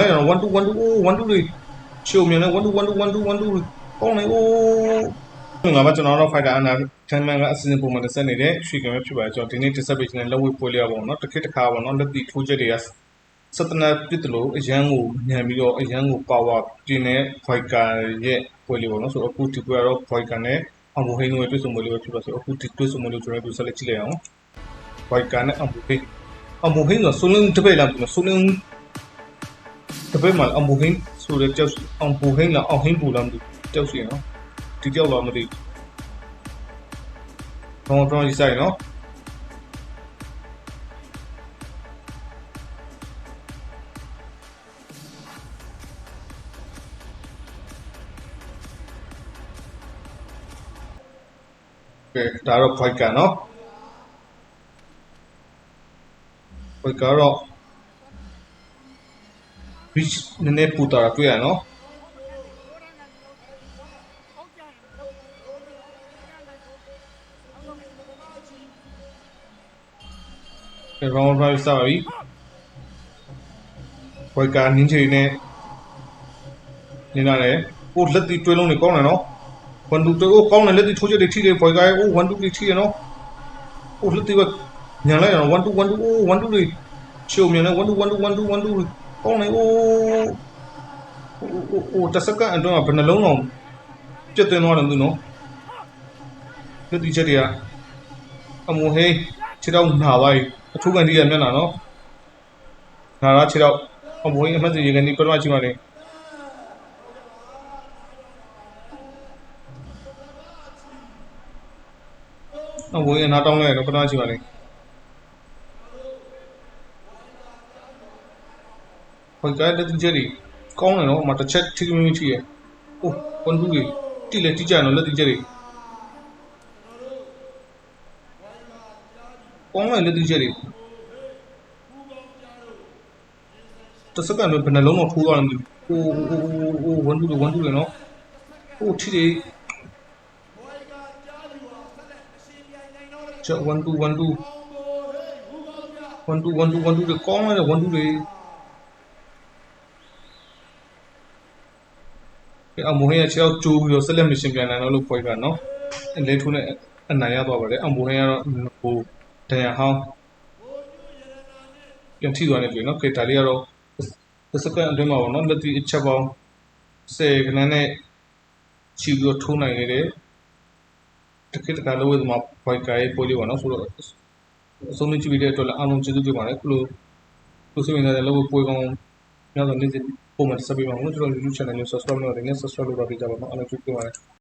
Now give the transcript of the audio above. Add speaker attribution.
Speaker 1: လိုက်ရအောင်1 2 1 2 oh 1 2လေးရှုံမြန်လဲ1 2 1 2 1 2 1 2ကောင်းနေ oh ငါမကျွန်တော်တို့ fighter အနာတမ်းမှန်ကအစီအစဉ်ပုံမှန်တက်ဆက်နေတဲ့ရွှေကံပဲဖြစ်ပါတယ်ကျွန်တော်ဒီနေ့ disability နဲ့လက်ဝဲပွဲလေးရပါတော့เนาะတစ်ခေတ်တစ်ခါပါเนาะလက်တီထိုးချက်တွေကစတနာပြစ်တယ်လို့အရန်ကိုညံပြီးတော့အရန်ကို power ပြင်းတဲ့ fighter ရဲ့ပွဲလေးပေါ့เนาะဆိုတော့အခုဒီပွဲကတော့ fighter နဲ့အမိုဟိန်းတို့ရဲ့တွေ့ဆုံပွဲလေးပဲဖြစ်ပါဆိုတော့အခုဒီတွေ့ဆုံပွဲလေးကျွန်တော်တို့ဆက်လက်ကြည့်လိုက်အောင် fighter နဲ့အမိုဟိန်းအမိုဟိန်းကဆိုလင်းတပည့်လားဆိုလင်း တပည့်မှာအမိုဟိန်းဆိုတဲ့ကြောက်အမိုဟိန်းလားအောင်ဟိန်းပူလားမသိကြောက်စီနော်ဒီကြောက်လားမသိတော့တော့ဒီဆိုင်နော်ကဲဒါတော့ point ကန်နော် point ကတော့ beach နည်းနည်းပူတာတွေ့ရနော်ကဲ round drive စပါပြီ point ကနင်းချီနဲ့နင်းရတယ်ဟိုလက်တီတွဲလုံးနေကောင်းတယ်နော် one two တော့ကောင်းတယ်လက်တီထိုးချက်တွေထိတယ် point ကအိုး one two တွေထိတယ်နော်ဟိုလက်တီကညာလိုက်ရအောင် one two one two အိုး one two တွေရှုံမြန်လဲ one two one two one two one two ကောင်းတယ်အိုးဟိုဟိုတစ်စက္ကန့်အတွင်းမှာဘယ်နှလုံးတော့ပြတ်သွင်းသွားတယ်မသိနော်လက်တီချက်တွေကအမဟေးခြေတော့နာပါ යි အထူးကန်ဒီရမျက်နှာနော်နာရခြေတော့အမဟေးအမှတ်စီရေကန်ဒီပထမရှိပါနဲ့အဝေးအနာတောင်းလိုက်တော့ပထမရှိပါနဲ့ ဟိုကတဲ့တူချက်ကြီးကောင်းတယ်နော်အမတစ်ချက်ထိမင်းထိရအိုးဝန်တူကြီးတိလေတိကြနော်လက်တိချက်ကြီးကောင်းတယ်လက်တိချက်ကြီးတစကန်ဘယ်နှလုံးတော့ထိုးသွားတယ်မသိဘူးအိုးအိုးအိုးဝန်တူဝန်တူလေနော်ဟိုထိတယ်ချက်1 2 1 2 1 2 1 2 1 2တွေကောင်းတယ်1 2တွေ အမိုဟင်းရဲ့ခြေောက်ကျိုးပြီးတော့ဆက်လက်မရှင်ပြန်နိုင်တော့လို့ဖွဲ့ကနော်အလဲထိုးနဲ့အနိုင်ရသွားပါတယ်အမိုဟင်းကတော့ဟိုဒဏ်ရာဟောင်းပြန်ထိသွားတယ်ပြီနော်ခေတာလေးကတော့စက္ကန့်အတွင်းမှာပေါ့နော်လက်တီအချက်ပေါင်း10ခဏနဲ့ချီပြီးတော့ထိုးနိုင်နေတယ်တကယ်တကယ်လို့ဒီမှာဘိုက်ကာရေးပို့လေးပါနော်ဆိုတော့အဆုံးကြည့်ပြီးတဲ့အတွက်လည်းအားလုံးကျေးဇူးတင်ပါတယ်ခုလိုခုဆိုရင်လည်းလို့ပွေကောင်းများစွာနေ့စဉ် ပုံမှန်ဆက်ပေးပါဦးကျွန်တော် YouTube channel ကို subscribe လုပ်နေတယ် subscribe လုပ်ပါပြကြပါတော့အားလုံးကျေးဇူးတင်ပါတယ်